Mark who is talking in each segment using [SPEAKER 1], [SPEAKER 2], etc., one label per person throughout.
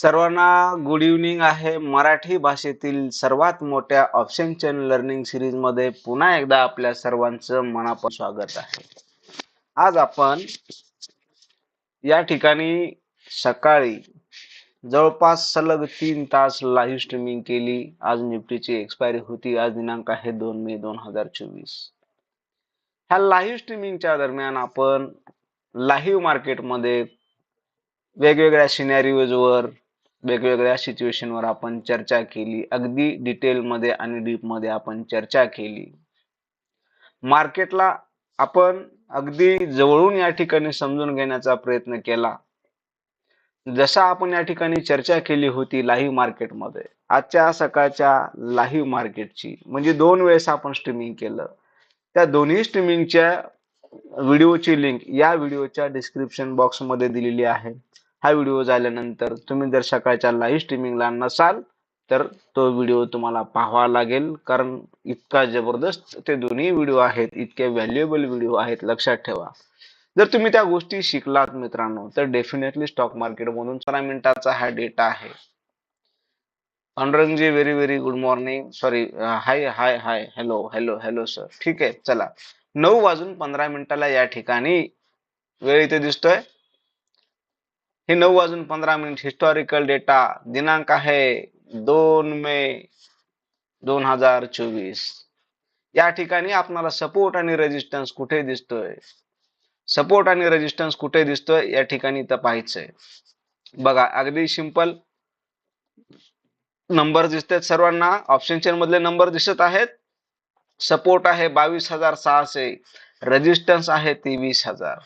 [SPEAKER 1] सर्वांना good evening आहे. मराठी भाषेतील सर्वात मोठ्या ऑप्शन चेन लर्निंग सिरीजमध्ये पुन्हा एकदा आपल्या सर्वांचं मनापासून स्वागत आहे. आज आपण या ठिकाणी सकाळी जवळपास सलग तीन तास लाईव्ह स्ट्रीमिंग केली. आज निफ्टीची एक्सपायरी होती. आज दिनांक आहे दोन मे दोन हजार चोवीस. ह्या लाईव्ह स्ट्रीमिंगच्या दरम्यान आपण लाईव्ह मार्केटमध्ये वेगवेगळ्या सिनॅरिओजवर वेगवेगळ्या सिच्युएशनवर आपण चर्चा केली. अगदी डिटेलमध्ये आणि डीपमध्ये आपण चर्चा केली. मार्केटला आपण अगदी जवळून या ठिकाणी समजून घेण्याचा प्रयत्न केला. जसा आपण या ठिकाणी चर्चा केली होती लाईव्ह मार्केटमध्ये आजच्या सकाळच्या लाईव्ह मार्केटची म्हणजे दोन वेळेस आपण स्ट्रीमिंग केलं. त्या दोन्ही स्ट्रीमिंगच्या व्हिडिओची लिंक या व्हिडिओच्या डिस्क्रिप्शन बॉक्समध्ये दिलेली आहे. हा व्हिडिओ झाल्यानंतर तुम्ही जर सकाळच्या लाईव्ह स्ट्रीमिंगला नसाल तर तो व्हिडिओ तुम्हाला पाहावा लागेल. कारण इतका जबरदस्त ते दोन्ही व्हिडिओ आहेत इतके व्हॅल्युएबल व्हिडिओ आहेत लक्षात ठेवा. जर तुम्ही त्या गोष्टी शिकलात मित्रांनो तर डेफिनेटली स्टॉक मार्केटमधून मधून मिनिटाचा हा डेटा आहे. अनुरंगजी very very good morning sorry hi hi hi hello hello hello sir ठीक आहे चला. नऊ वाजून पंधरा मिनिटाला या ठिकाणी वेळ इथे दिसतोय. हे नऊ वाजून पंधरा मिनिट हिस्टॉरिकल डेटा दिनांक आहे दोन मे दोन हजार चोवीस. या ठिकाणी आपणाला सपोर्ट आणि रेजिस्टन्स कुठे दिसतोय? सपोर्ट आणि रेजिस्टन्स कुठे दिसतोय? या ठिकाणी तर पाहायचंय. बघा अगदी सिंपल नंबर दिसत आहेत सर्वांना. ऑप्शन चेन मधले नंबर दिसत आहेत. सपोर्ट आहे बावीस हजार सहाशे. रेजिस्टन्स आहे तेवीस हजार.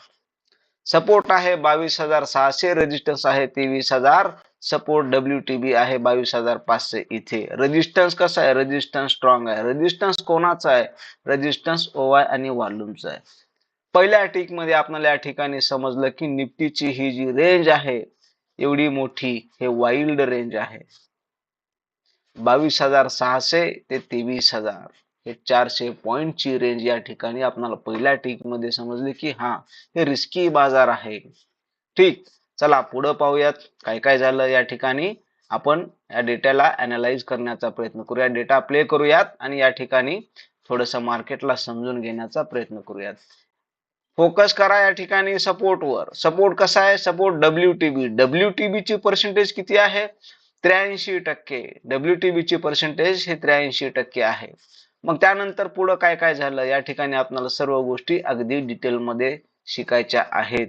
[SPEAKER 1] सपोर्ट आहे बावीस हजार सहाशे रेजिस्टन्स आहे तेवीस हजार सपोर्ट डब्ल्यू टी बी आहे बावीस हजार पाचशे इथे. रेजिस्टन्स कसा आहे? रेजिस्टन्स स्ट्रॉंग आहे. रेजिस्टन्स कोणाचा आहे? रेजिस्टन्स ओवाय आणि वॉल्युमचा आहे. पहिल्या टिकमध्ये आपल्याला या ठिकाणी समजलं की निफ्टीची ही जी रेंज आहे एवढी मोठी हे वाईल्ड रेंज आहे. बावीस हजार सहाशे ते तेवीस हजार. हे चारशे पॉईंटची रेंज या ठिकाणी आपल्याला पहिल्या टिकमध्ये समजले की हा हे रिस्की बाजार आहे. ठीक चला पुढं पाहूयात काय काय झालं या ठिकाणी. आपण या डेटाला अनालाइज करण्याचा प्रयत्न करूया डेटा प्ले करूयात आणि या ठिकाणी थोडस मार्केटला समजून घेण्याचा प्रयत्न करूयात. फोकस करा या ठिकाणी सपोर्टवर सपोर्ट कसा आहे? Support W T W T B ची पर्सेंटेज किती आहे? त्र्याऐंशी टक्के. डब्ल्यू टी बी ची पर्सेंटेज हे त्र्याऐंशी टक्के आहे. मग त्यानंतर पुढं काय काय झालं? या ठिकाणी आपल्याला सर्व गोष्टी अगदी डिटेलमध्ये शिकायच्या आहेत.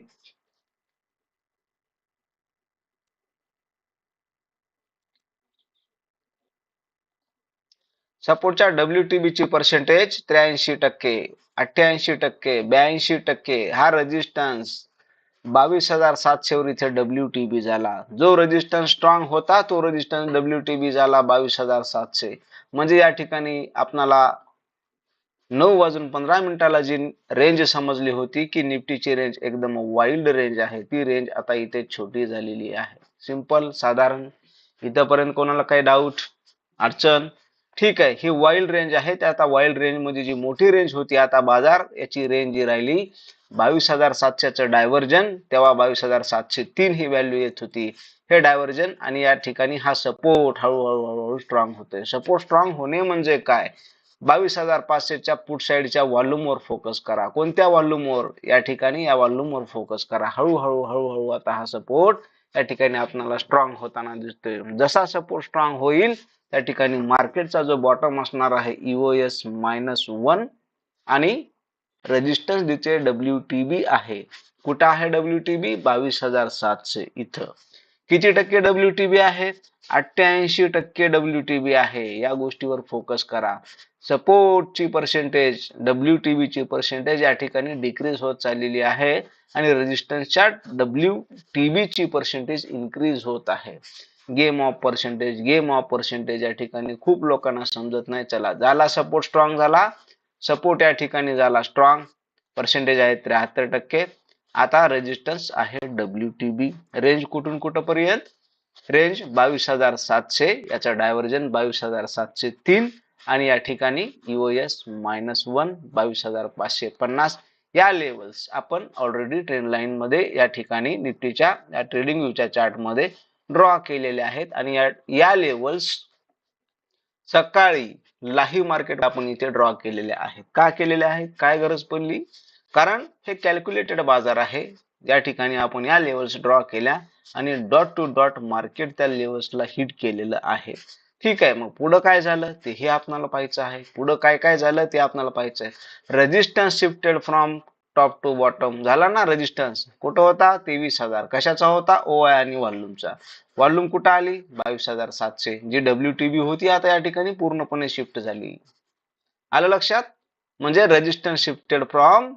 [SPEAKER 1] सपोर्टच्या डब्ल्यू टी बी ची पर्सेंटेज त्र्याऐंशी टक्के अठ्ठ्याऐंशी टक्के ब्याऐंशी टक्के हा रेजिस्टन्स बावीस हजार सातशे वर इथे डब्ल्यू टी बी झाला. जो रेजिस्टन्स स्ट्रॉंग होता तो रेजिस्टन्स डब्ल्यू टी बी झाला बावीस हजार सातशे. म्हणजे या ठिकाणी आपणाला नऊ वाजून पंधरा मिनिटाला जी रेंज समजली होती की निफ्टीची रेंज एकदम वाईल्ड रेंज आहे. ती रेंज आता इथे छोटी झालेली आहे. सिंपल साधारण. इथपर्यंत कोणाला काही डाऊट अडचण? ठीक आहे ही वाईल्ड रेंज आहे. त्या आता वाईल्ड रेंजमध्ये जी मोठी रेंज होती आता बाजार याची रेंज जी राहिली बावीस हजार सातशेचं डायव्हर्जन तेव्हा बावीस हजार सातशे तीन ही व्हॅल्यू येत होती. हे डायव्हर्जन आणि या ठिकाणी हा सपोर्ट हळूहळू हळूहळू स्ट्रॉंग होतोय. सपोर्ट स्ट्रॉंग होणे म्हणजे काय? बावीस हजार पाचशेच्या पुट साईडच्या वॉल्यूमवर फोकस करा. कोणत्या वॉल्यूमवर? या ठिकाणी या वॉल्यूमवर फोकस करा. हळूहळू हळूहळू आता हा सपोर्ट या ठिकाणी आपल्याला स्ट्रॉंग होताना दिसतोय. जसा सपोर्ट स्ट्रॉंग होईल त्या ठिकाणी मार्केटचा जो बॉटम असणार आहे इओएस मायनस वन आणि रेजिस्टन्स जिथे डब्ल्यू टी बी आहे. कुठं आहे डब्ल्यू टी बी बावीस हजार सातशे इथं. किती टक्के डब्ल्यू टी बी आहे? अठ्ठ्याऐंशी टक्के डब्ल्यू टी बी आहे. या गोष्टीवर फोकस करा. सपोर्टची पर्सेंटेज डब्ल्यू टी बीची पर्सेंटेज या ठिकाणी डिक्रीज होत चाललेली आहे. आणि रेजिस्टन्सच्या डब्ल्यू टी बीची पर्सेंटेज इन्क्रीज होत आहे. Game of percentage game of percentage या ठिकाणी खूप लोकांना समजत नाही. चला झाला सपोर्ट स्ट्रॉंग झाला. सपोर्ट या ठिकाणी झाला स्ट्रॉंग पर्सेंटेज आहे त्र्याहत्तर टक्के. आता रेजिस्टन्स आहे डब्ल्यू टी बी रेंज कुठून कुठपर्यंत? रेंज बावीस हजार सातशे याचा डायव्हर्जन बावीस हजार सातशे तीन आणि या ठिकाणी युएस मायनस वन बावीस हजार पाचशे पन्नास. या लेवल्स आपण ऑलरेडी ट्रेंड लाईन मध्ये या ठिकाणी निफ्टीच्या या ट्रेडिंग व्ह्यूच्या चार्टमध्ये ड्रॉ केलेले आहेत आणि या लेवल्स सकाळी लाईव्ह मार्केट आपण इथे ड्रॉ केलेले आहेत. का केलेले आहेत? काय गरज पडली? कारण हे कॅल्क्युलेटेड बाजार आहे. या ठिकाणी आपण या लेवल्स ड्रॉ केल्या आणि डॉट टू डॉट मार्केट त्या लेवल्सला हिट केलेलं आहे. ठीक आहे मग पुढं काय झालं? ते हे आपणाला पाहायचं आहे. पुढं काय काय झालं? ते आपल्याला पाहायचं आहे. Resistance shifted from top to bottom झाला ना रेजिस्टन्स कुठं होता? तेवीस हजार. कशाचा होता? ओ आय आणि वॉल्यूमचा. वॉल्यूम कुठं आली? बावीस हजार सातशे. जी डब्ल्यू टी बी होती आता या ठिकाणी पूर्णपणे शिफ्ट झाली. आलं लक्षात? म्हणजे resistance shifted from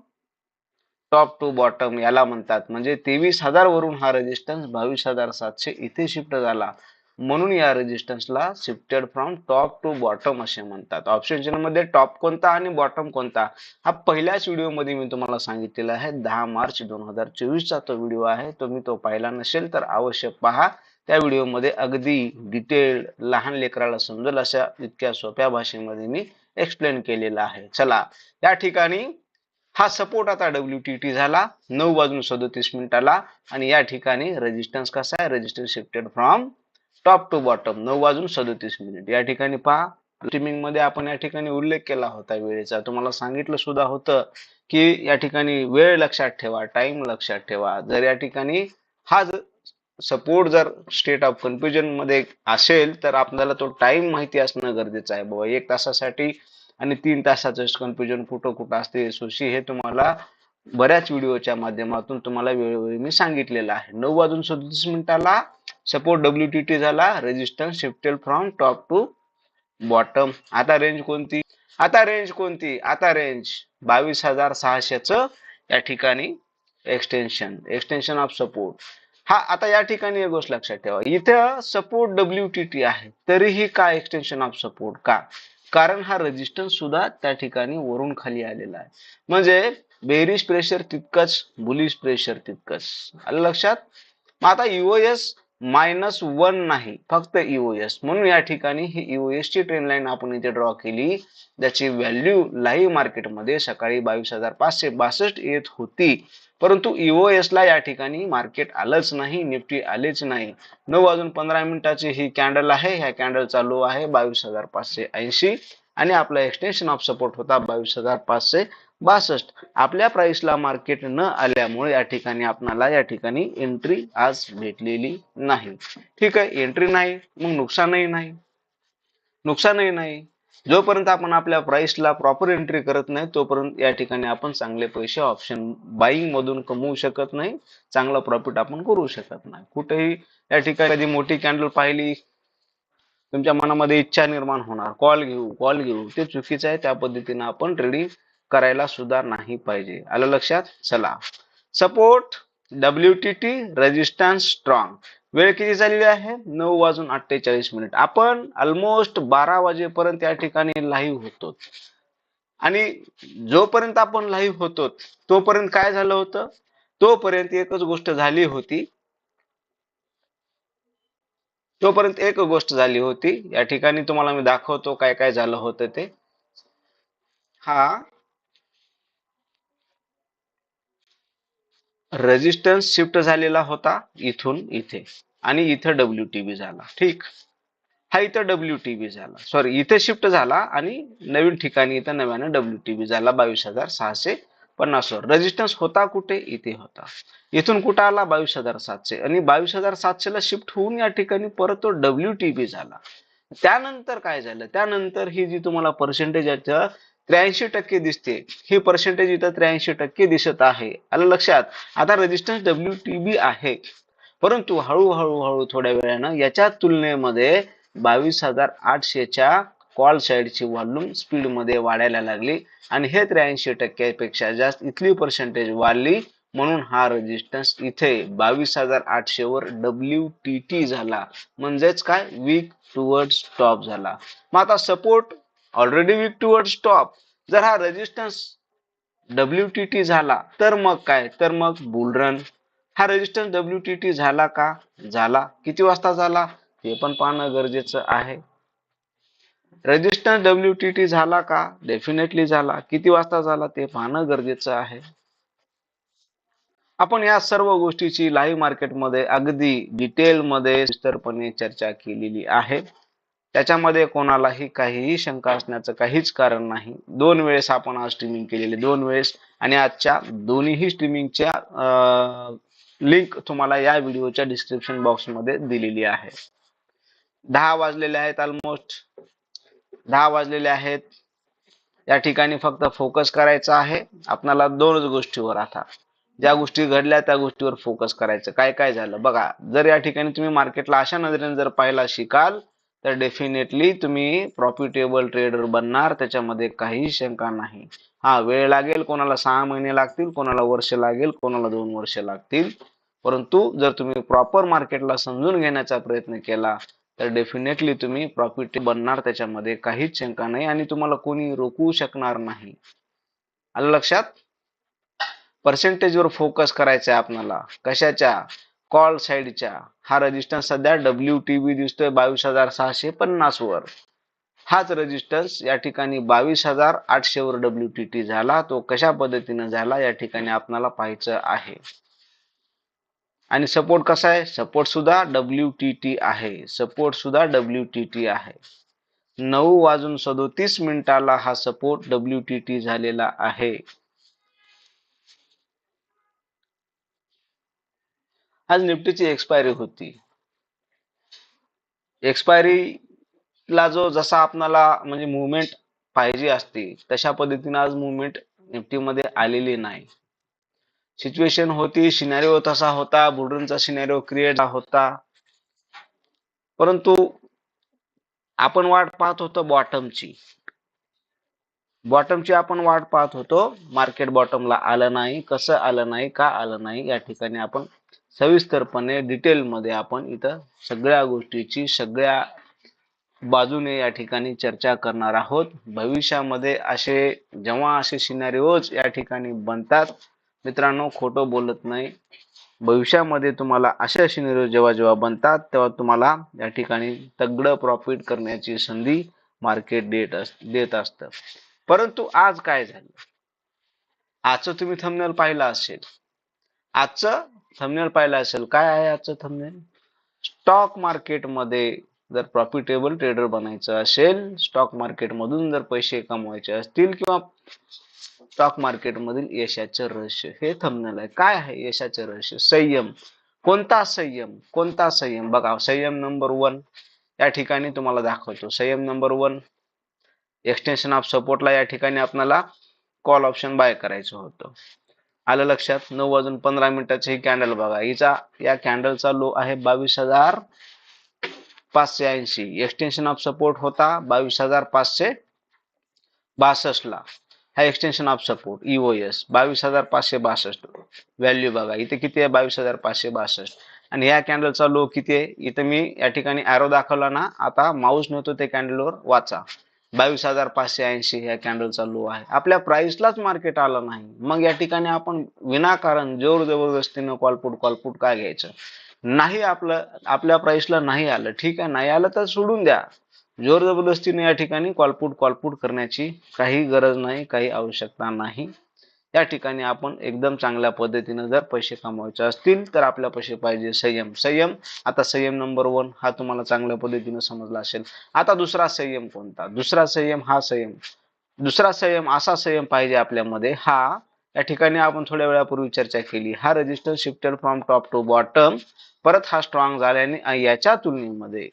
[SPEAKER 1] top to bottom याला म्हणतात. म्हणजे तेवीस हजार वरून हा रेजिस्टन्स बावीस हजार सातशे इथे शिफ्ट झाला. म्हणून या रेजिस्टन्सला shifted from top to bottom असे म्हणतात. ऑप्शनमध्ये टॉप कोणता आणि बॉटम कोणता? हा पहिल्याच व्हिडिओमध्ये मी तुम्हाला सांगितलेला आहे दहा मार्च दोन हजार चोवीसचा तो व्हिडिओ आहे. तुम्ही तो पाहिला नसेल तर अवश्य पहा. त्या व्हिडिओमध्ये अगदी डिटेल लहान लेकराला समजेल अशा इतक्या सोप्या भाषेमध्ये मी एक्सप्लेन केलेला आहे. चला या ठिकाणी हा सपोर्ट आता डब्ल्यू टी टी झाला. नऊ वाजून सदोतीस मिनिटाला आणि या ठिकाणी रेजिस्टन्स कसा आहे? Resistance shifted from top to bottom नऊ वाजून सदतीस मिनिट या ठिकाणी पहा स्ट्रीमिंगमध्ये आपण या ठिकाणी उल्लेख केला होता वेळेचा. तुम्हाला सांगितलं सुद्धा होतं की या ठिकाणी वेळ लक्षात ठेवा टाइम लक्षात ठेवा. जर या ठिकाणी हा सपोर्ट जर स्टेट ऑफ कन्फ्युजनमध्ये असेल तर आपल्याला तो टाइम माहिती असणं गरजेचं आहे. बाबा एक तासासाठी आणि तीन तासाचं कन्फ्युजन कुठं कुठं असते सुशी हे तुम्हाला बऱ्याच व्हिडिओच्या माध्यमातून तुम्हाला वेळोवेळी मी सांगितलेलं आहे. नऊ वाजून सदतीस मिनिटाला सपोर्ट डब्ल्यू टी टी झाला resistance shifted from top to bottom आता रेंज कोणती? आता रेंज कोणती? आता रेंज बावीस हजार सहाशेच या ठिकाणी एक्सटेन्शन एक्सटेन्शन ऑफ सपोर्ट हा आता या ठिकाणी एक गोष्ट लक्षात ठेवा. इथं सपोर्ट डब्ल्यू टी टी आहे. तरीही का एक्सटेन्शन ऑफ सपोर्ट का? कारण हा रेजिस्टन्स सुद्धा त्या ठिकाणी वरून खाली आलेला आहे. म्हणजे बेरिश प्रेशर तितकंच बुलिश प्रेशर तितकंच. आलं लक्षात? मग आता युओएस मायनस वन नाही फक्त ईओएस म्हणून या ठिकाणी ही ईओएस ची ट्रेन लाईन आपण इथे ड्रॉ केली. त्याची व्हॅल्यू लाईव्ह मार्केटमध्ये सकाळी बावीस हजार पाचशे बासष्ट येत होती. परंतु ईओएस ला या ठिकाणी मार्केट आलंच नाही निफ्टी आलेच नाही. नऊ वाजून पंधरा मिनिटाची ही कॅन्डल आहे. ह्या कॅन्डल चालू आहे बावीस हजार पाचशे ऐंशी. आणि आपला एक्सटेन्शन ऑफ सपोर्ट होता बावीस हजार पाचशे बासष्ट. आपल्या प्राइसला मार्केट न आल्यामुळे या ठिकाणी आपणाला या ठिकाणी एंट्री आज भेटलेली नाही. ठीक आहे एंट्री नाही मग नुकसानही नाही. नुकसानही नाही. जोपर्यंत आपण आपल्या प्राइसला प्रॉपर एंट्री करत नाही तोपर्यंत या ठिकाणी आपण चांगले पैसे ऑप्शन बाईंग मधून कमवू शकत नाही. चांगला प्रॉफिट आपण करू शकत नाही. कुठेही या ठिकाणी कधी मोठी कॅन्डल पाहिली तुमच्या मनामध्ये इच्छा निर्माण होणार. कॉल घेऊ कॉल घेऊ. ते चुकीचं आहे. त्या पद्धतीने आपण ट्रेडिंग करायला सुद्धा नाही पाहिजे. आलं लक्षात? चला. Support W T T resistance strong वेळ किती झालेली आहे? नऊ वाजून अठ्ठेचाळीस मिनिट आपण ऑलमोस्ट बारा वाजेपर्यंत या ठिकाणी लाईव्ह होतो आणि जोपर्यंत आपण लाईव्ह होतो तोपर्यंत काय झालं होतं? तोपर्यंत एकच गोष्ट झाली होती. तोपर्यंत एक गोष्ट झाली होती. या ठिकाणी तुम्हाला मी दाखवतो काय काय झालं होतं ते. हा. रेजिस्टन्स शिफ्ट झालेला होता इथून इथे. आणि इथं डब्ल्यू टी झाला. ठीक? हा इथं डब्ल्यू टी झाला. सॉरी इथे शिफ्ट झाला आणि नवीन ठिकाणी इथं नव्यानं डब्ल्यू टी झाला बावीस हजार सहाशे पन्नास वर. रेजिस्टन्स होता कुठे? इथे होता. इथून कुठं आला? बावीस हजार सातशे. आणि बावीस हजार सातशे ला शिफ्ट होऊन या ठिकाणी परत तो डब्ल्यू टी झाला. त्यानंतर काय झालं? त्यानंतर ही जी तुम्हाला पर्सेंटेज त्र्याऐंशी टक्के दिसते. हे पर्सेंटेज इथं त्र्याऐंशी टक्के दिसत आहे. आलं लक्षात? आता रेजिस्टन्स डब्ल्यू टी बी आहे. परंतु हळूहळू हळू थोड्या वेळानं याच्या तुलनेमध्ये बावीस हजार आठशेच्या कॉल साईडची व्हॉल्यूम स्पीडमध्ये वाढायला लागली. आणि हे त्र्याऐंशी टक्क्यापेक्षा जास्त इथली पर्सेंटेज वाढली. म्हणून हा रेजिस्टन्स इथे बावीस हजार आठशे वर डब्ल्यू टी टी झाला. म्हणजेच काय? वीक टुवर्ड स्टॉप झाला. मग आता support already weak toward stop जर हा रेजिस्टन्स डब्ल्यू टी टी झाला तर मग काय? तर मग बुलरन हा रेजिस्टन्स डब्ल्यू टी टी झाला का? झाला. किती वाजता झाला? हे पण पाहणं गरजेचं आहे. रेजिस्टन्स डब्ल्यू टी टी झाला का? डेफिनेटली झाला. किती वाजता झाला? ते पाहणं गरजेचं आहे. आपण या सर्व गोष्टीची लाईव्ह मार्केटमध्ये अगदी डिटेलमध्ये विस्तरपणे चर्चा केलेली आहे. त्याच्यामध्ये कोणालाही काहीही शंका असण्याचं काहीच कारण नाही. दोन वेळेस आपण आज स्ट्रीमिंग केलेले दोन वेळेस आणि आजच्या दोन्हीही स्ट्रीमिंगच्या लिंक तुम्हाला या व्हिडिओच्या डिस्क्रिप्शन बॉक्समध्ये दिलेली आहे. दहा वाजलेले आहेत ऑलमोस्ट दहा वाजलेले आहेत. या ठिकाणी फक्त फोकस करायचा आहे. आपणाला दोनच गोष्टीवर आता. ज्या गोष्टी घडल्या त्या गोष्टीवर फोकस करायचं. काय काय झालं? बघा जर या ठिकाणी तुम्ही मार्केटला अशा नजरेने जर पाहायला शिकाल तर डेफिनेटली तुम्ही प्रॉफिटेबल ट्रेडर बनणार त्याच्यामध्ये काही शंका नाही. हा वेळ लागेल कोणाला सहा महिने लागतील कोणाला वर्ष लागेल कोणाला दोन वर्ष लागतील. परंतु जर तुम्ही प्रॉपर मार्केटला समजून घेण्याचा प्रयत्न केला तर डेफिनेटली तुम्ही प्रॉफिट बनणार त्याच्यामध्ये काहीच शंका नाही आणि तुम्हाला कोणी रोखू शकणार नाही. आलं लक्षात? पर्सेंटेजवर फोकस करायचा आहे आपल्याला. कशाच्या? कॉल साईडच्या हा रेजिस्टन्स सध्या डब्ल्यू टी बी दिसतोय बावीस हजार सहाशे पन्नास वर. हाच रेजिस्टन्स या ठिकाणी बावीस हजार आठशे वर डब्ल्यू टी टी झाला. तो कशा पद्धतीने झाला या ठिकाणी आपणाला पाहायचं आहे. आणि सपोर्ट कसा आहे? सपोर्ट सुद्धा डब्ल्यू टी टी आहे. सपोर्ट सुद्धा डब्ल्यू टी टी आहे. नऊ वाजून सदोतीस मिनिटाला हा सपोर्ट डब्ल्यू टी टी झालेला आहे. आज निफ्टीची एक्सपायरी होती. एक्सपायरीला जो जसा आपणाला म्हणजे मुवमेंट पाहिजे असते तशा पद्धतीने आज मुवमेंट निफ्टीमध्ये आलेली नाही. सिच्युएशन होती सिनारिओ तसा होता बुलरनचा सिनॅरिओ क्रिएट होता. परंतु आपण वाट पाहत होतो बॉटमची बॉटमची आपण वाट पाहत होतो मार्केट बॉटमला आलं नाही कसं आलं नाही का आलं नाही या ठिकाणी आपण सविस्तरपणे डिटेलमध्ये आपण इथं सगळ्या गोष्टीची सगळ्या बाजूने या ठिकाणी चर्चा करणार आहोत. भविष्यामध्ये असे जेव्हा असे सिनारिओज या ठिकाणी बनतात मित्रांनो खोटं बोलत नाही. भविष्यामध्ये तुम्हाला अशा सिनेरिओ जेव्हा जेव्हा बनतात तेव्हा तुम्हाला या ठिकाणी तगडं प्रॉफिट करण्याची संधी मार्केट देत अस देत असतं. परंतु आज काय झालं? आजचं तुम्ही थंबनेल पाहिलं असेल. आजचं थंबनेल पाहिलं असेल काय आहे आजचं थंबनेल स्टॉक मार्केटमध्ये जर प्रॉफिटेबल ट्रेडर बनायचं असेल स्टॉक मार्केट मधून जर पैसे कमवायचे असतील किंवा स्टॉक मार्केट मधील यशाचं रहस्य हे थंबनेल आहे. काय आहे यशाचं रहस्य? संयम. कोणता संयम? कोणता संयम? बघा संयम नंबर वन या ठिकाणी तुम्हाला दाखवतो. संयम नंबर वन एक्सटेन्शन ऑफ सपोर्टला या ठिकाणी आपल्याला कॉल ऑप्शन बाय करायचं होतं. आलं लक्षात. नऊ वाजून पंधरा मिनिटाची ही कॅन्डल बघा. हिचा या कॅन्डलचा लो आहे बावीस हजार पाचशे ऐंशी. एक्सटेन्शन ऑफ सपोर्ट होता बावीस हजार पाचशे बासष्ट ला. हा एक्सटेन्शन ऑफ सपोर्ट ईओएस बावीस हजार पाचशे बासष्ट. व्हॅल्यू बघा. इथे किती आहे? बावीस हजार पाचशे बासष्ट. आणि या कॅन्डलचा लो किती आहे? इथे मी या ठिकाणी अॅरो दाखवला ना आता माऊस नव्हतो ते कॅन्डलवर वाचा. बावीस हजार पाचशे ऐंशी ह्या कॅन्डल लो आहे. आपल्या प्राइसलाच मार्केट आलं नाही. मग या ठिकाणी आपण विनाकारण जोर जबरदस्तीनं कॉलपुट कॉलपुट काय घ्यायचं? नाही आपलं आपल्या प्राइसला नाही आलं. ठीक आहे नाही आलं तर सोडून द्या. जोर जबरदस्तीने या ठिकाणी कॉलपुट कॉलपुट करण्याची काही गरज नाही काही आवश्यकता नाही. या ठिकाणी आपण एकदम चांगल्या पद्धतीने जर पैसे कमवायचे असतील तर आपल्या पैसे पाहिजे संयम. संयम आता संयम नंबर वन हा तुम्हाला चांगल्या पद्धतीने समजला असेल. आता दुसरा संयम कोणता? दुसरा संयम हा संयम. दुसरा संयम असा संयम पाहिजे आपल्यामध्ये हा या ठिकाणी आपण थोड्या वेळापूर्वी चर्चा केली. हा register shifted from top to bottom परत हा स्ट्रॉंग झाल्याने याच्या तुलनेमध्ये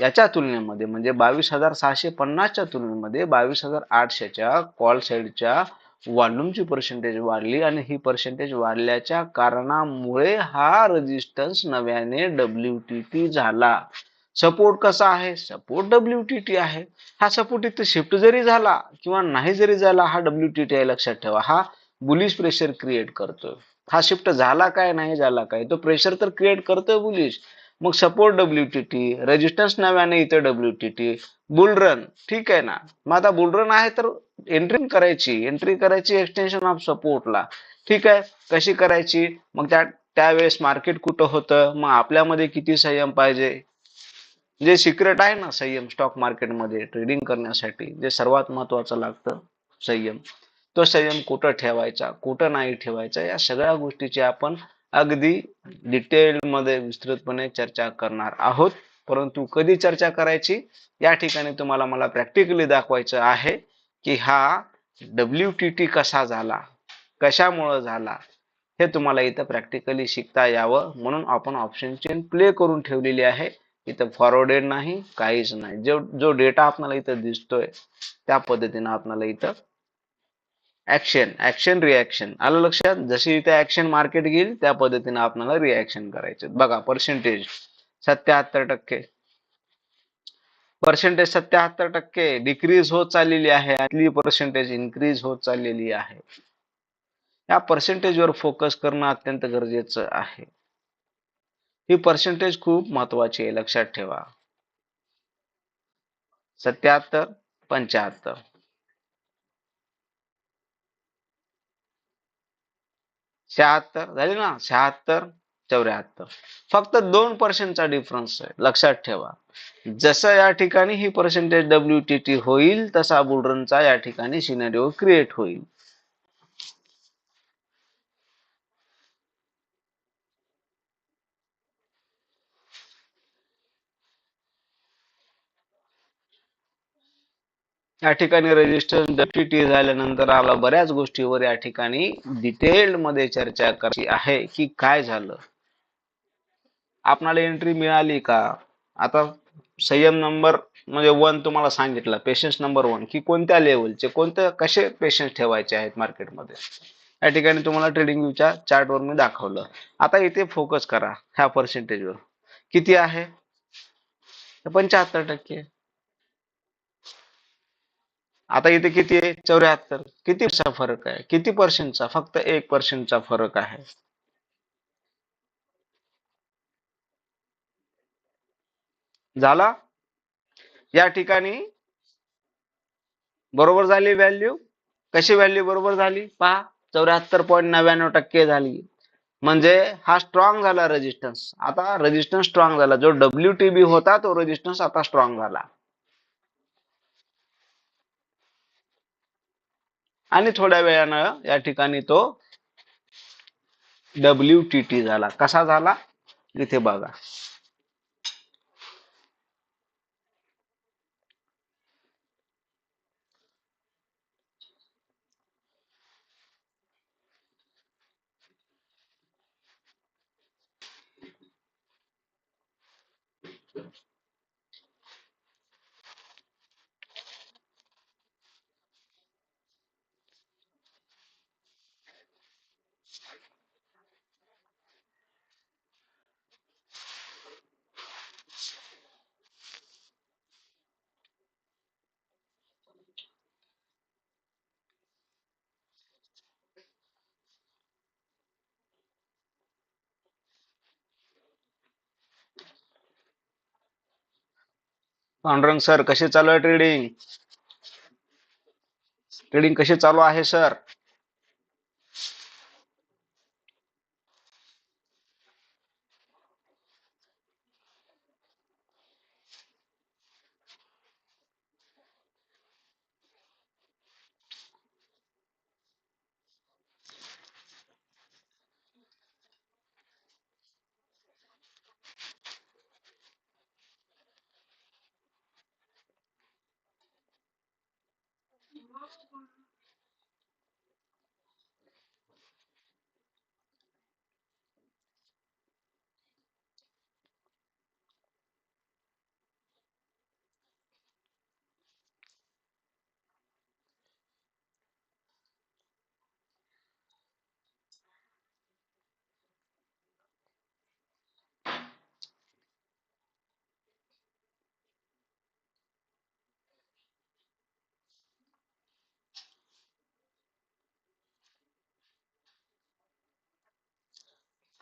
[SPEAKER 1] याच्या तुलनेमध्ये म्हणजे बावीस हजार सहाशे पन्नासच्या तुलनेमध्ये बावीस हजार आठशेच्या कॉल साईडच्या वॉल्यूमची पर्सेंटेज वाढली आणि ही पर्सेंटेज वाढल्याच्या कारणामुळे हा रेजिस्टन्स नव्याने डब्ल्यू टी टी झाला. सपोर्ट कसा आहे? सपोर्ट डब्ल्यू टी टी आहे. हा सपोर्ट इथे शिफ्ट जरी झाला किंवा नाही जरी झाला हा डब्ल्यू टी टी आहे लक्षात ठेवा. हा बुलिश प्रेशर क्रिएट करतोय. हा शिफ्ट झाला काय नाही झाला काय? तो प्रेशर तर क्रिएट करतोय बुलिश मग support W T T resistance नव्याने इथे डब्ल्यू टी टी बुलरन ठीक आहे ना? मग आता बुलरन आहे तर एंट्री करायची एंट्री करायची एक्सटेन्शन ऑफ सपोर्टला ठीक आहे? कशी करायची? मग त्या त्यावेळेस मार्केट कुठं होतं? मग आपल्यामध्ये किती संयम पाहिजे? जे सिक्रेट आहे ना संयम स्टॉक मार्केटमध्ये ट्रेडिंग करण्यासाठी जे सर्वात महत्वाचं लागतं संयम. तो संयम कुठं ठेवायचा कुठं नाही ठेवायचा या सगळ्या गोष्टीची आपण अगदी डिटेल मध्ये विस्तृतपणे चर्चा करणार आहोत. परंतु कधी चर्चा करायची? या ठिकाणी तुम्हाला मला प्रॅक्टिकली दाखवायचं आहे. की हा डब्ल्यू टी टी कसा झाला? कशामुळं झाला? हे तुम्हाला इथं प्रॅक्टिकली शिकता यावं म्हणून आपण ऑप्शन चेन प्ले करून ठेवलेली आहे. इथं फॉरवर्डेड नाही काहीच नाही. जो जो डेटा आपल्याला इथं दिसतोय त्या पद्धतीनं आपल्याला इथं ऍक्शन ऍक्शन रिॲक्शन आलं लक्षात? जशी इथे ऍक्शन मार्केट घेईल त्या पद्धतीने आपल्याला रिॲक्शन करायचे. बघा पर्सेंटेज सत्याहत्तर टक्के. पर्सेंटेज सत्याहत्तर टक्के डिक्रीज होत चाललेली आहे आतली पर्सेंटेज इन्क्रीज होत चाललेली आहे. या पर्सेंटेजवर फोकस करणं अत्यंत गरजेचं आहे. ही पर्सेंटेज खूप महत्वाची आहे लक्षात ठेवा. सत्याहत्तर पंच्याहत्तर. शहात्तर झाले ना? शहात्तर चौऱ्याहत्तर. फक्त दोन पर्सेंटचा डिफरन्स आहे. लक्षात ठेवा. जसं या ठिकाणी ही पर्सेंटेज डब्ल्यू टी टी होईल तसा बुलरनचा या ठिकाणी सिनेरिओ क्रिएट होईल. या ठिकाणी रजिस्टर टी झाल्यानंतर आला बऱ्याच गोष्टीवर या ठिकाणी डिटेल्डमध्ये चर्चा करायची आहे की काय झालं. आपणाला एंट्री मिळाली का? आता संयम नंबर म्हणजे वन तुम्हाला सांगितलं पेशन्स नंबर वन की कोणत्या लेवलचे कोणत्या कसे पेशन्स ठेवायचे आहेत मार्केटमध्ये या ठिकाणी तुम्हाला ट्रेडिंग व्ह्यूच्या चार्टवर मी दाखवलं. आता इथे फोकस करा ह्या पर्सेंटेजवर किती आहे? पंच्याहत्तर टक्के. आता इथे किती आहे? चौऱ्याहत्तर. किती फरक आहे? किती पर्सेंटचा फक्त एक पर्सेंटचा फरक आहे. झाला? या ठिकाणी बरोबर झाली व्हॅल्यू कशी व्हॅल्यू बरोबर झाली? पहा चौऱ्याहत्तर पॉईंट नव्याण्णव टक्के झाली. म्हणजे हा स्ट्रॉंग झाला रेजिस्टन्स आता रेजिस्टन्स स्ट्रॉंग झाला. जो डब्ल्यू टी बी होता तो रेजिस्टन्स आता स्ट्रॉंग झाला. आणि थोड्या वेळानं या ठिकाणी तो डब्ल्यू टी टी झाला. कसा झाला? इथे बघा. पांडुरंग सर कसे चालू आहे ट्रेडिंग ट्रेडिंग कशी चालू आहे सर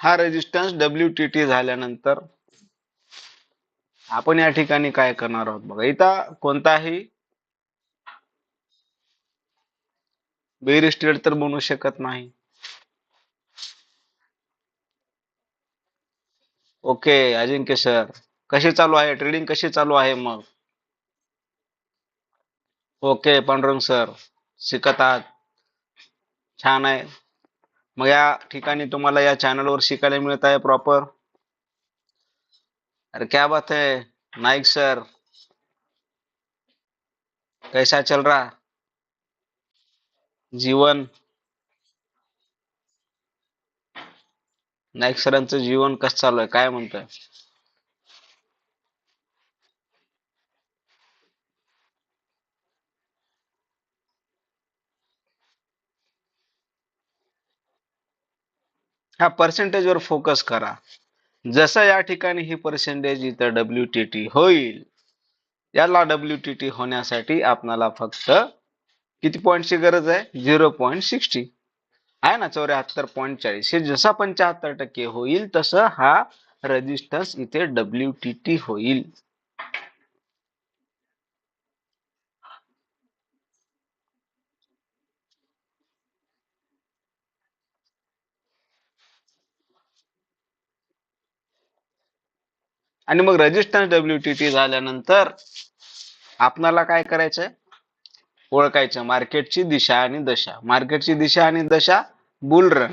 [SPEAKER 1] हा रेजिस्टन्स डब्ल्यू टी टी झाल्यानंतर आपण या ठिकाणी काय करणार आहोत बघा. इथं कोणताही बेरिस्टेड तर बनू शकत नाही. ओके अजिंक्य सर कशी चालू आहे? ट्रेडिंग कशी चालू आहे मग? ओके पांडुरंग सर शिकत आहात. छान आहे. मग या ठिकाणी तुम्हाला या चॅनलवर शिकायला मिळत आहे प्रॉपर अरे क्या बात है नाईक सर कैसा चल रहा? जीवन? नाईक सरांचं जीवन कसं चालू आहे? काय म्हणतोय? ह्या पर्सेंटेज वर फोकस करा. जसं या ठिकाणी ही पर्सेंटेज इथं डब्ल्यू टी टी होईल याला डब्ल्यू टी टी होण्यासाठी आपणाला फक्त किती पॉईंटची गरज आहे? झिरो पॉईंट सिक्स्टी आहे ना चौऱ्याहत्तर पॉईंट चाळीस. हे जसा पंच्याहत्तर टक्के होईल तसं हा रेजिस्टन्स इथे डब्ल्यू टी टी होईल. आणि मग रेजिस्टन्स डब्ल्यू टी टी झाल्यानंतर आपणाला काय करायचंय? ओळखायचं. मार्केटची दिशा आणि दशा. मार्केटची दिशा आणि दशा बुल रन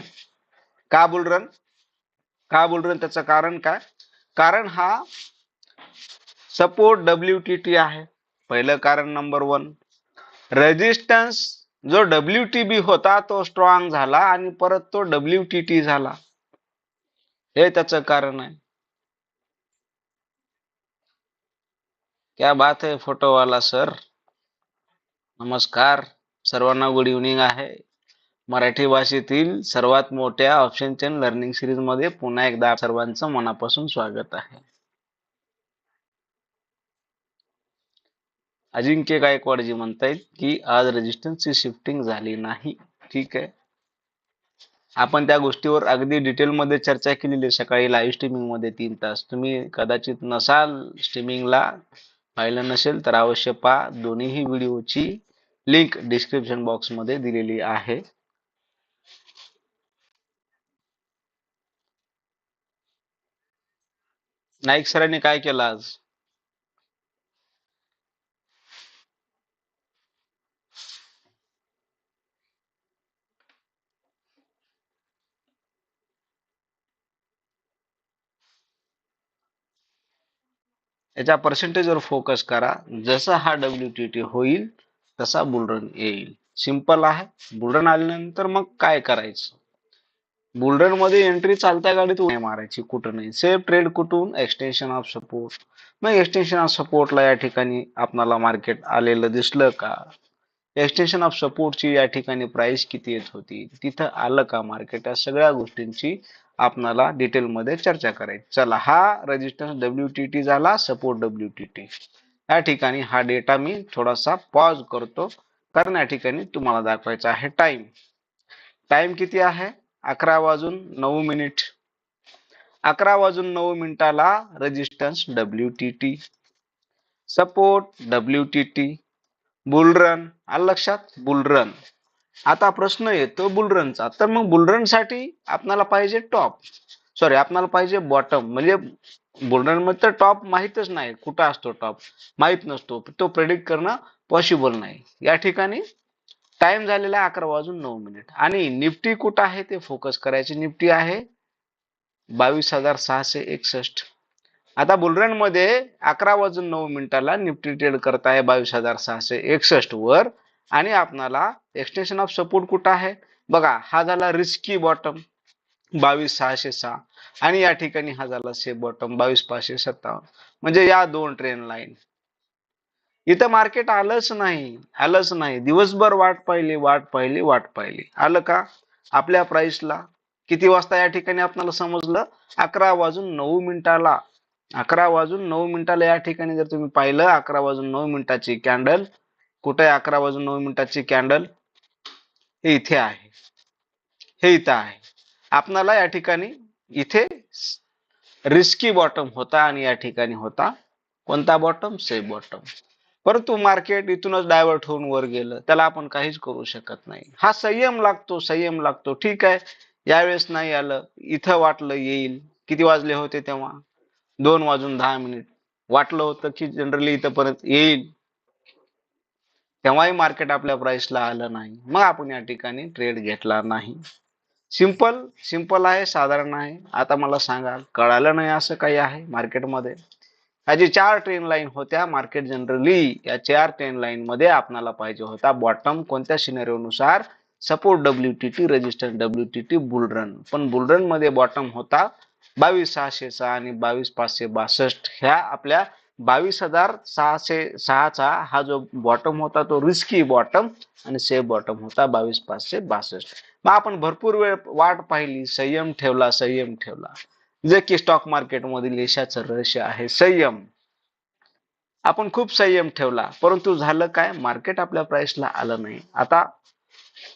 [SPEAKER 1] का बुल रन का बुल रन त्याचं कारण काय? कारण हा सपोर्ट डब्ल्यू टी टी आहे. पहिलं कारण नंबर वन रेजिस्टन्स जो डब्ल्यू टी बी होता तो स्ट्रॉंग झाला आणि परत तो डब्ल्यू टी टी झाला. हे त्याचं कारण आहे. क्या बात है फोटोवाला सर। नमस्कार। सर्वांना गुड इव्हनिंग आहे. मराठी भाषेतील सर्वात मोठ्या ऑप्शन चेन लर्निंग सिरीजमध्ये पुन्हा एकदा सर्वांचं मनापासून स्वागत आहे. अजिंक्य गायकवाडजी म्हणतायत की आज रेजिस्टन्सची शिफ्टिंग झाली नाही. ठीक आहे. आपण त्या गोष्टीवर अगदी डिटेल मध्ये चर्चा केलेली सकाळी लाईव्ह स्ट्रीमिंगमध्ये तीन तास. तुम्ही कदाचित नसाल स्ट्रीमिंगला पाहिलं नसेल तर अवश्य पहा. दोन्हीही व्हिडिओची लिंक डिस्क्रिप्शन बॉक्समध्ये दिलेली आहे. नाईक सरांनी काय केलं आज? याच्या पर्सेंटेजवर फोकस करा. जसा हा डब्ल्यू टी टी होईल तसा बुलरन येईल. सिंपल आहे. बुलरन आल्यानंतर मग काय करायचं? बुलरनमध्ये एंट्री चालत्या गाडीत नाही मारायची कुठं नाही. सेफ ट्रेड कुठून? एक्सटेन्शन ऑफ सपोर्ट मग एक्सटेन्शन ऑफ सपोर्टला या ठिकाणी आपणाला मार्केट आलेलं दिसलं का? एक्सटेन्शन ऑफ सपोर्टची या ठिकाणी प्राइस किती येत होती? तिथं आलं का मार्केट या सगळ्या गोष्टींची आपणाला डिटेलमध्ये चर्चा करायची. चला हा रेजिस्टन्स डब्ल्यू टी टी झाला सपोर्ट डब्ल्यू टी टी या ठिकाणी हा डेटा मी थोडासा पॉज करतो. कारण या ठिकाणी तुम्हाला दाखवायचा आहे टाइम टाइम किती आहे? अकरा वाजून नऊ मिनिट अकरा वाजून नऊ मिनिटाला resistance W T T support W T T bull run आलं लक्षात? बुलरन आता प्रश्न येतो बुलरनचा. तर मग बुलरनसाठी आपल्याला पाहिजे टॉप. सॉरी आपणाला पाहिजे बॉटम. म्हणजे बुलरनमध्ये तर टॉप माहीतच नाही. कुठं असतो टॉप? माहीत नसतो. तो प्रेडिक्ट करणं पॉसिबल नाही. या ठिकाणी टाइम झालेला आहे अकरा वाजून नऊ मिनिट आणि निफ्टी कुठं आहे ते फोकस करायचे? निफ्टी आहे बावीस हजार सहाशे एकसष्ट. आता बुलरनमध्ये अकरा वाजून नऊ मिनिटाला निफ्टी ट्रेड करत आहे बावीस हजार सहाशे एकसष्ट वर. आणि आपणाला एक्सटेन्शन ऑफ सपोर्ट कुठं आहे? बघा हा झाला रिस्की बॉटम बावीस सहाशे सहा. आणि या ठिकाणी हा झाला से बॉटम बावीस पाचशे सत्तावन्न. म्हणजे या दोन ट्रेन लाईन इथं मार्केट आलंच नाही आलंच नाही. दिवसभर वाट पाहिली वाट पाहिली वाट पाहिली. आलं का? आपल्या प्राइसला किती वाजता या ठिकाणी आपल्याला समजलं? अकरा वाजून नऊ मिनिटाला. अकरा वाजून नऊ मिनिटाला या ठिकाणी जर तुम्ही पाहिलं अकरा वाजून नऊ मिनिटाची कॅन्डल कुठे अकरा वाजून नऊ मिनिटाची कॅन्डल हे इथे आहे. हे इथं आहे. आपणाला या ठिकाणी इथे रिस्की बॉटम होता आणि या ठिकाणी होता कोणता बॉटम सेफ बॉटम परंतु मार्केट इथूनच डायव्हर्ट होऊन वर गेलं. त्याला आपण काहीच करू शकत नाही. हा संयम लागतो संयम लागतो. ठीक आहे. यावेळेस नाही आलं. इथं वाटलं येईल. किती वाजले होते तेव्हा? दोन वाजून दहा मिनिट. वाटलं होतं की जनरली इथंपर्यंत येईल. तेव्हाही मार्केट आपल्या प्राइसला आलं नाही. मग आपण या ठिकाणी ट्रेड घेतला नाही. सिंपल सिंपल आहे साधारण आहे. आता मला सांगा कळालं नाही असं काही आहे मार्केटमध्ये ह्या जे चार ट्रेन लाईन होत्या मार्केट जनरली या चार ट्रेन लाईन मध्ये आपणाला पाहिजे होता बॉटम कोणत्या सिनेरिओनुसार support W T T resistance W T T bull run पण बुलरनमध्ये बॉटम होता बावीस सहाशेचा आणि बावीस पाचशे बासष्ट ह्या आपल्या बावीस हजार सहाशे सहाचा हा जो बॉटम होता तो रिस्की बॉटम आणि सेफ बॉटम होता बावीस पाचशे बासष्ट. मग आपण भरपूर वेळ वाट पाहिली संयम ठेवला संयम ठेवला. जे की स्टॉक मार्केट मधील यशाचं रहस्य आहे संयम. आपण खूप संयम ठेवला परंतु झालं काय? मार्केट आपल्या प्राइसला आलं नाही. आता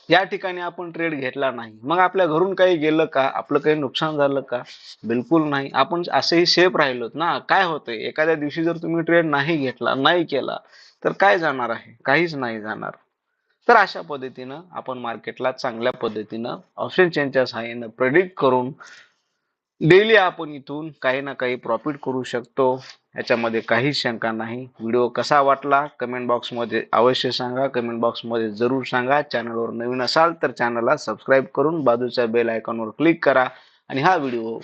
[SPEAKER 1] या ठिकाणी आपण ट्रेड घेतला नाही. मग आपल्या घरून काही गेलं का? आपलं काही नुकसान झालं का? बिलकुल नाही. आपण असेही सेफ राहिलोत ना? काय होतंय? एखाद्या दिवशी जर तुम्ही ट्रेड नाही घेतला नाही केला तर काय जाणार आहे? काहीच नाही जाणार. तर अशा पद्धतीनं आपण मार्केटला चांगल्या पद्धतीनं ऑप्शन चेनच्या सहाय्यानं प्रेडिक्ट करून डेली आपण इथून काही ना काही प्रॉफिट करू शकतो. याच्यामध्ये काहीच शंका नाही. व्हिडिओ कसा वाटला? कमेंट बॉक्समध्ये अवश्य सांगा. कमेंट बॉक्समध्ये जरूर सांगा. चॅनलवर नवीन असाल तर चॅनलला सबस्क्राईब करून बाजूच्या बेल आयकॉनवर क्लिक करा आणि हा व्हिडिओ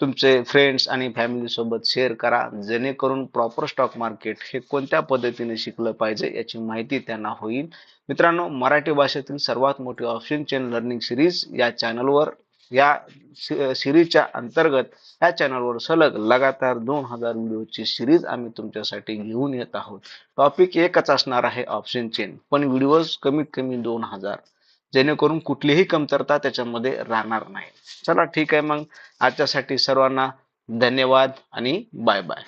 [SPEAKER 1] तुमचे फ्रेंड्स आणि फॅमिलीसोबत शेअर करा जेणेकरून प्रॉपर स्टॉक मार्केट हे कोणत्या पद्धतीने शिकलं पाहिजे याची माहिती त्यांना होईल. मित्रांनो मराठी भाषेतील सर्वात मोठी ऑप्शन चेन लर्निंग सिरीज या चॅनलवर या सिरीजच्या अंतर्गत या चॅनलवर सलग लगातार दोन हजार व्हिडिओची सिरीज आम्ही तुमच्यासाठी घेऊन येत आहोत. टॉपिक एकच असणार आहे ऑप्शन चेन पण व्हिडिओज कमीत कमी दोन हजार. जेणेकरून कुठलीही कमतरता त्याच्यामध्ये राहणार नाही. चला ठीक आहे मग. आजच्यासाठी सर्वांना धन्यवाद आणि बाय बाय